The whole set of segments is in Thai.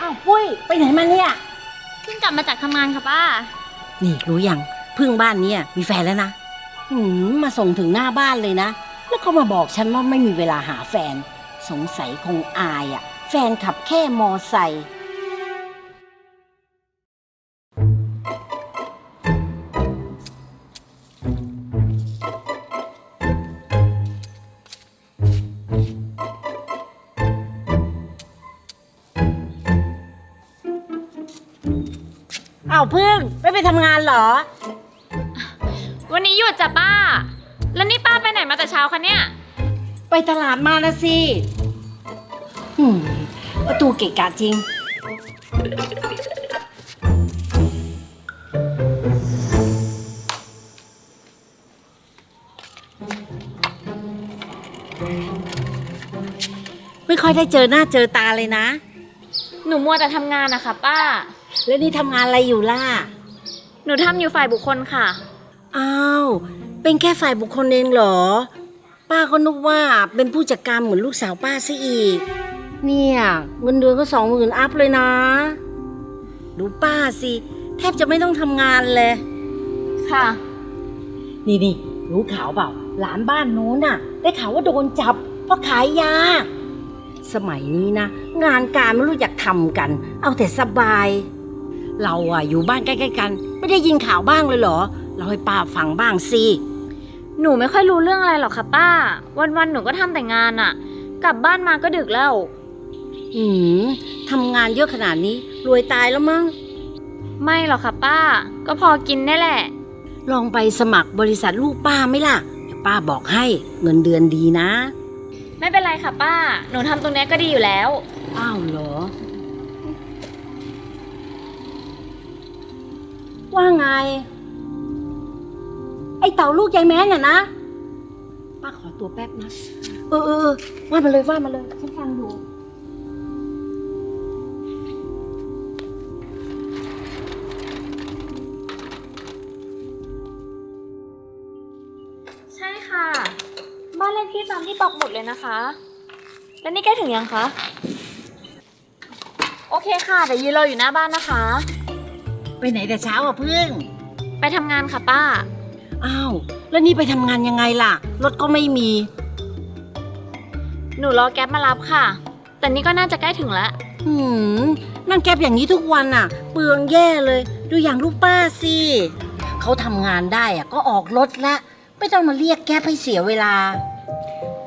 อ้าวปุ้ยไปไหนมาเนี่ย เพิ่งกลับมาจากทำงานค่ะป้า นี่รู้ยังพึ่งบ้านเนี่ยมีแฟนแล้วนะหืมมาส่งถึงหน้าบ้านเลยนะ แล้วก็มาบอกฉันว่าไม่มีเวลาหาแฟน สงสัยคงอายอะ่ะ แฟนขับแค่มอไซค์ อ้าวพึ่งไม่ไปทำงานเหรอ วันนี้หยุดจ้ะป้า แล้วนี่ป้าไปไหนมาแต่เช้าคะเนี่ย ไปตลาดมานะสิหืมประตูเกะกะจริง ไม่ค่อยได้เจอหน้าเจอตาเลยนะ หนูมัวแต่ทำงานนะคะป้า แล้วนี่ทำงานอะไรอยู่ล่ะ หนูทำอยู่ฝ่ายบุคคลค่ะ อ้าว เป็นแค่ฝ่ายบุคคลเองเหรอ ป้าก็นึกว่าเป็นผู้จัดการเหมือนลูกสาวป้าซะอีก เนี่ยเงินเดือนก็สองหมื่นอัพเลยนะ ดูป้าสิ แทบจะไม่ต้องทำงานเลย ค่ะ นี่นี่รู้ข่าวเปล่า หลานบ้านนู้นน่ะ ได้ข่าวว่าโดนจับเพราะขายยา สมัยนี้นะ งานการไม่รู้อยากทำกัน เอาแต่สบาย เราอะอยู่บ้านใกล้ๆกัน ไม่ได้ยินข่าวบ้างเลยเหรอ เราให้ป้าฟังบ้างสิ หนูไม่ค่อยรู้เรื่องอะไรหรอกค่ะป้า วันๆหนูก็ทำแต่งานอะกลับบ้านมาก็ดึกแล้ว หืมทำงานเยอะขนาดนี้ รวยตายแล้วมั้ง ไม่หรอกค่ะป้า ก็พอกินได้แหละ ลองไปสมัครบริษัทลูกป้าไหมล่ะเดี๋ยวป้าบอกให้เงินเดือนดีนะ ไม่เป็นไรค่ะป้า หนูทำตรงเนี้ยก็ดีอยู่แล้ว อ้าวเหรอ ว่าไง ไอเต่าลูกยายแม้น่ะนะ ป้าขอตัวแป๊บนะ เออเออเออว่ามาเลยว่ามาเลย ฉันฟังอยู่ ใช่ค่ะ บ้านเลขที่ตามที่ปักหมุดเลยนะคะ แล้วนี่ใกล้ถึงยังคะ โอเคค่ะ เดี๋ยวยืนรออยู่หน้าบ้านนะคะ ไปไหนแต่เช้าอะพึ่ง ไปทำงานค่ะป้า อ้าว แล้วนี่ไปทำงานยังไงล่ะ รถก็ไม่มี หนูรอแก๊ปมารับค่ะ แต่นี่ก็น่าจะใกล้ถึงแล้ว หืม นั่งแก๊บอย่างนี้ทุกวันอะ เปลืองแย่เลย ดูอย่างลูกป้าสิ เขาทำงานได้อะก็ออกรถละ ไม่ต้องมาเรียกแก๊บให้เสียเวลา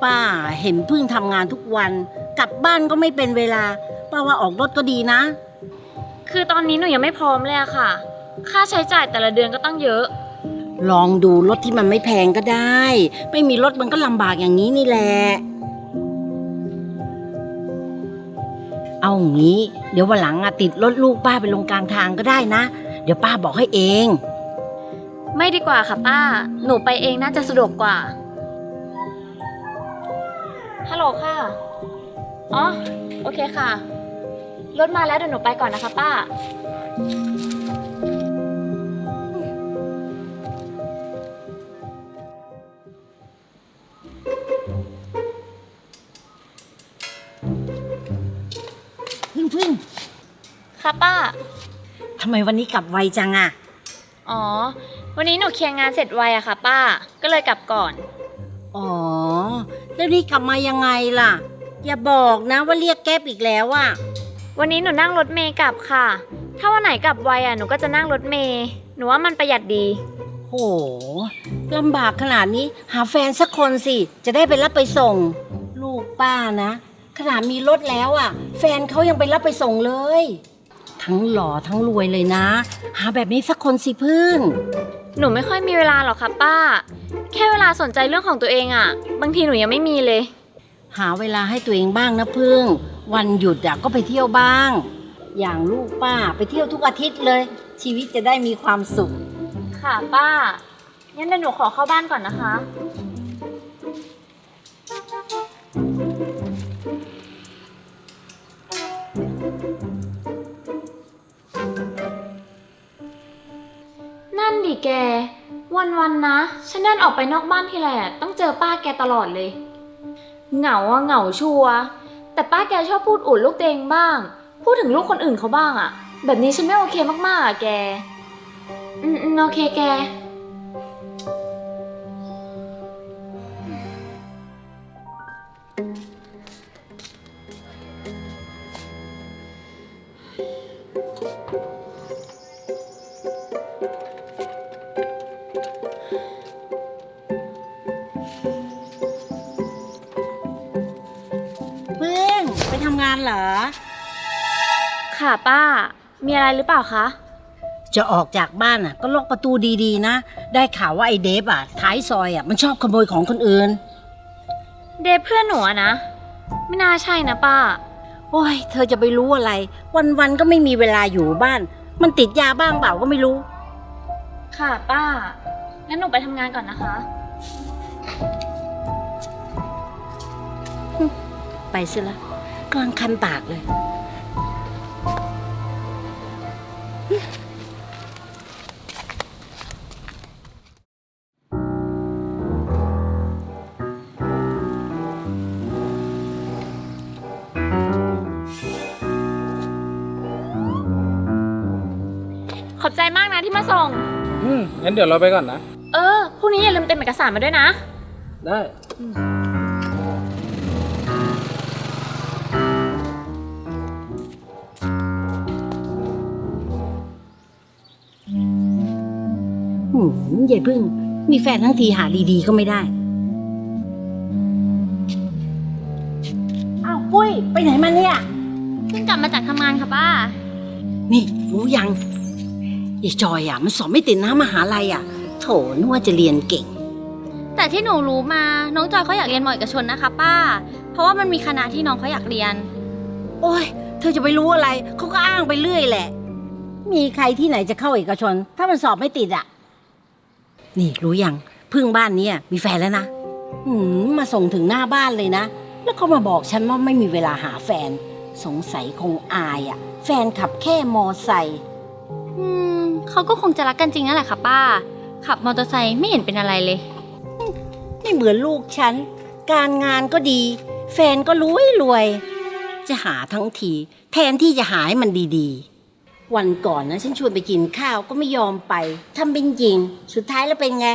ป้าเห็นพึ่งทำงานทุกวัน กลับบ้านก็ไม่เป็นเวลา ป้าว่าออกรถก็ดีนะ คือตอนนี้หนูยังไม่พร้อมเลยอะค่ะ ค่าใช้จ่ายแต่ละเดือนก็ต้องเยอะ ลองดูรถที่มันไม่แพงก็ได้ ไม่มีรถมันก็ลำบากอย่างนี้นี่แหละ เอางี้ เดี๋ยววันหลังอะติดรถลูกป้าไปลงกลางทางก็ได้นะ เดี๋ยวป้าบอกให้เอง ไม่ดีกว่าค่ะป้า หนูไปเองน่าจะสะดวกกว่า ฮัลโหลค่ะ อ๋อ โอเคค่ะ รถมาแล้วเดี๋ยวหนูไปก่อนนะคะป้า พึ่งพึ่งค่ะป้า ทำไมวันนี้กลับไวจังอะอ๋อ วันนี้หนูเคลียร์งานเสร็จไวอะค่ะ ป้า ก็เลยกลับก่อน อ๋อ แล้วนี่กลับมายังไงล่ะ อย่าบอกนะว่าเรียกแก๊ปอีกแล้วอะ วันนี้หนูนั่งรถเมย์กลับค่ะ ถ้าวันไหนกลับไวอะหนูก็จะนั่งรถเมย์หนูว่ามันประหยัดดี โหลำบากขนาดนี้หาแฟนสักคนสิ จะได้ไปรับไปส่ง ลูกป้านะ ขนาดมีรถแล้วอะ แฟนเขายังไปรับไปส่งเลย ทั้งหล่อทั้งรวยเลยนะ หาแบบนี้สักคนสิพึ่ง หนูไม่ค่อยมีเวลาหรอกค่ะป้า แค่เวลาสนใจเรื่องของตัวเองอะบางทีหนูยังไม่มีเลย หาเวลาให้ตัวเองบ้างนะพึ่ง วันหยุดอะก็ไปเที่ยวบ้าง อย่างลูกป้าไปเที่ยวทุกอาทิตย์เลย ชีวิตจะได้มีความสุข ค่ะป้า งั้นเดี๋ยวหนูขอเข้าบ้านก่อนนะคะ นั่นดิแก วันๆนะ ฉันเดินออกไปนอกบ้านทีไรอะต้องเจอป้าแกตลอดเลย เหงาอะเหงาชัวแต่ป้าแกชอบพูดอวดลูกตัวเองบ้าง พูดถึงลูกคนอื่นเขาบ้างอะแบบนี้ฉันไม่โอเคมากๆอะแก อืมอืมโอเคแก งานเหรอ ค่ะป้า มีอะไรหรือเปล่าคะ จะออกจากบ้านอะ ก็ล็อกประตูดีๆนะ ได้ข่าวว่าไอ้เดฟอะ ท้ายซอยอะมันชอบขโมยของคนอื่น เดฟเพื่อนหนูอะนะ ไม่น่าใช่นะป้า โอ้ย เธอจะไปรู้อะไร วันๆก็ไม่มีเวลาอยู่บ้าน มันติดยาบ้างเปล่าก็ไม่รู้ ค่ะป้า งั้นหนูไปทำงานก่อนนะคะ ไปซะละ กำลังคันปากเลย ขอบใจมากนะที่มาส่ง อืมงั้นเดี๋ยวเราไปก่อนนะ เออพรุ่งนี้อย่าลืมเต็มเอกสารมาด้วยนะ ได้ หืมยายพึ่ง มีแฟนทั้งทีหาดีๆก็ไม่ได้ อ้าวปุ้ย ไปไหนมาเนี่ย เพิ่งกลับมาจากทำงานค่ะป้า นี่รู้ยังยายจอยอะ มันสอบไม่ติดนะมหาลัยอะ โถนึกว่าจะเรียนเก่ง แต่ที่หนูรู้มา น้องจอยเขาอยากเรียนหมอเอกชนนะคะ ป้า เพราะว่ามันมีคณะที่น้องเขาอยากเรียน โอ้ย เธอจะไปรู้อะไร เขาก็อ้างไปเรื่อยแหละ มีใครที่ไหนจะเข้าเอกชน ถ้ามันสอบไม่ติดอะ นี่รู้ยังพึ่งบ้านเนี้ยมีแฟนแล้วนะหืมมาส่งถึงหน้าบ้านเลยนะ แล้วก็มาบอกฉันว่าไม่มีเวลาหาแฟน สงสัยคงอายอะ แฟนขับแค่มอไซค์อืมเขาก็คงจะรักกันจริงนั่นแหละค่ะป้า ขับมอเตอร์ไซค์ไม่เห็นเป็นอะไรเลย ไม่เหมือนลูกฉัน การงานก็ดี แฟนก็รวยรวย จะหาทั้งที แทนที่จะหาให้มันดีๆ วันก่อนนะฉันชวนไปกินข้าวก็ไม่ยอมไปทำเป็นจริง สุดท้ายแล้วเป็นไง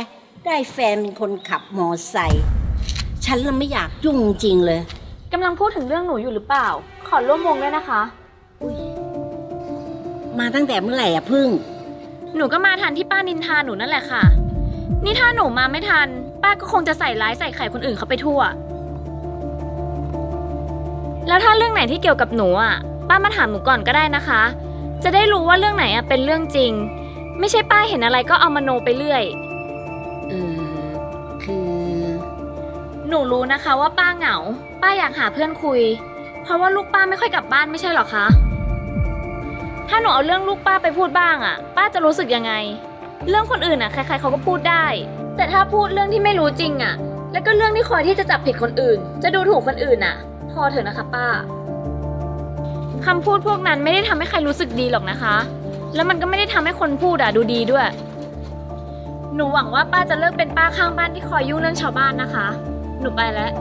ได้แฟนเป็นคนขับมอไซค์ฉันละไม่อยากยุ่งจริงเลย กำลังพูดถึงเรื่องหนูอยู่หรือเปล่า ขอร่วมวงด้วยนะคะ มาตั้งแต่เมื่อไหร่อะพึ่ง หนูก็มาทันที่ป้านินทาหนูนั่นแหละค่ะ นี่ถ้าหนูมาไม่ทัน ป้าก็คงจะใส่ร้ายใส่ไข่คนอื่นเขาไปทั่ว แล้วถ้าเรื่องไหนที่เกี่ยวกับหนูอะ ป้ามาถามหนูก่อนก็ได้นะคะ จะได้รู้ว่าเรื่องไหนอะเป็นเรื่องจริง ไม่ใช่ป้าเห็นอะไรก็เอามาโนไปเรื่อย เออคือ หนูรู้นะคะว่าป้าเหงา ป้าอยากหาเพื่อนคุย เพราะว่าลูกป้าไม่ค่อยกลับบ้านไม่ใช่หรอคะ ถ้าหนูเอาเรื่องลูกป้าไปพูดบ้างอะป้าจะรู้สึกยังไง เรื่องคนอื่นอะใครๆเขาก็พูดได้ แต่ถ้าพูดเรื่องที่ไม่รู้จริงอะแล้วก็เรื่องที่คอยที่จะจับผิดคนอื่น จะดูถูกคนอื่นอะพอเถอะนะคะ ป้า คำพูดพวกนั้นไม่ได้ทำให้ใครรู้สึกดีหรอกนะคะ แล้วมันก็ไม่ได้ทำให้คนพูดอะดูดีด้วย หนูหวังว่าป้าจะเลิกเป็นป้าข้างบ้านที่คอยยุ่งเรื่องชาวบ้านนะคะ หนูไปแล้ว